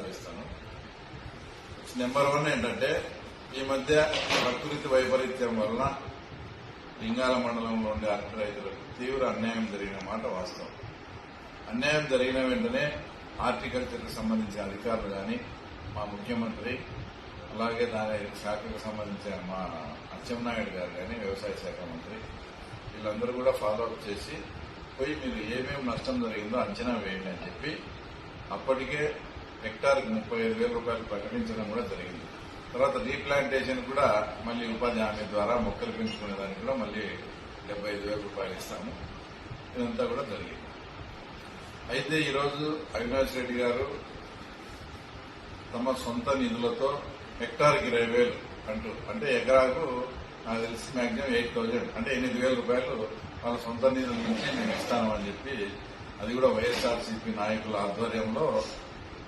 ప్రస్తావిస్తాను number one ఏంటంటే ఈ మధ్య ప్రకృతి వైపరీత్యం వలన లింగాల మండలంలో ఉండే అరటి రైతులకు తీవ్ర అన్యాయం జరిగిన మాట వాస్తవం. అన్యాయం జరిగిన వెంటనే హార్టికల్చర్కి సంబంధించిన అధికారులు కానీ మా ముఖ్యమంత్రి అలాగే దాని శాఖకు సంబంధించిన మా అచ్చెన్నాయుడు గారు కానీ వ్యవసాయ శాఖ మంత్రి వీళ్ళందరూ కూడా ఫాలో అప్ చేసి పోయి మీరు ఏమేమి నష్టం జరిగిందో అంచనా వేయండి అని చెప్పి అప్పటికే హెక్టార్కి ముప్పై ఐదు వేల రూపాయలు ప్రకటించడం కూడా జరిగింది. తర్వాత రీప్లాంటేషన్ కూడా మళ్ళీ ఉపాధి హామీ ద్వారా మొక్కలు పెంచుకునే దానికి కూడా మళ్ళీ డెబ్బై ఐదు వేల రూపాయలు ఇస్తాము. ఇదంతా కూడా జరిగింది. అయితే ఈరోజు అవినాష్ రెడ్డి గారు తమ సొంత నిధులతో హెక్టార్కి ఇరవై వేలు అంటూ అంటే ఎకరాకు నాకు తెలిసి మాక్సిమం ఎయిట్ థౌజండ్ అంటే ఎనిమిది వేల రూపాయలు వాళ్ళ సొంత నిధుల నుంచి నేను ఇస్తాను అని చెప్పి అది కూడా వైఎస్ఆర్సీపీ నాయకుల ఆధ్వర్యంలో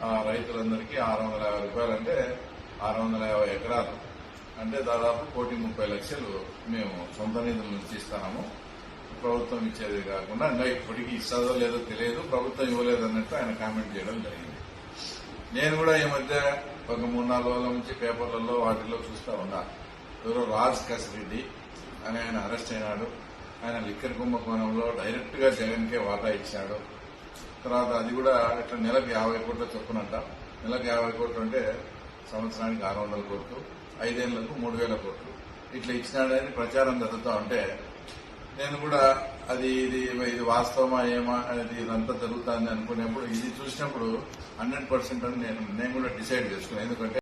రైతులందరికీ ఆరు వందల యాభై రూపాయలు అంటే ఆరు వందల యాభై ఎకరాలు. అంటే దాదాపు కోటి ముప్పై లక్షలు మేము సొంత నిధుల నుంచి ఇస్తాము. ప్రభుత్వం ఇచ్చేది కాకుండా ఇంకా ఇప్పటికీ ఇస్తుందో లేదో తెలియదు. ప్రభుత్వం ఇవ్వలేదు అన్నట్టు ఆయన కామెంట్ చేయడం జరిగింది. నేను కూడా ఈ మధ్య ఒక మూడు నాలుగు రోజుల నుంచి పేపర్లలో వాటిల్లో చూస్తా ఉన్నా. ఎవరో రాజ్ కసిరెడ్డి అని ఆయన అరెస్ట్ అయినాడు. ఆయన లిక్కర్ కుంభకోణంలో డైరెక్ట్గా జగన్ కే వాటా ఇచ్చాడు. తర్వాత అది కూడా ఇట్లా నెలకు యాభై కోట్ల చొప్పునంట. నెలకు యాభై కోట్లు అంటే సంవత్సరానికి ఆరు వందల కోట్లు ఐదేళ్ళకు మూడు వేల కోట్లు. ఇట్లా ఇచ్చినాడని ప్రచారం జరుగుతూ ఉంటే నేను కూడా అది ఇది ఇది వాస్తవమా ఏమా అది ఇదంతా జరుగుతుంది అనుకునేప్పుడు ఇది చూసినప్పుడు హండ్రెడ్ పర్సెంట్ అని నేను నేను కూడా డిసైడ్ చేసుకున్నాను ఎందుకంటే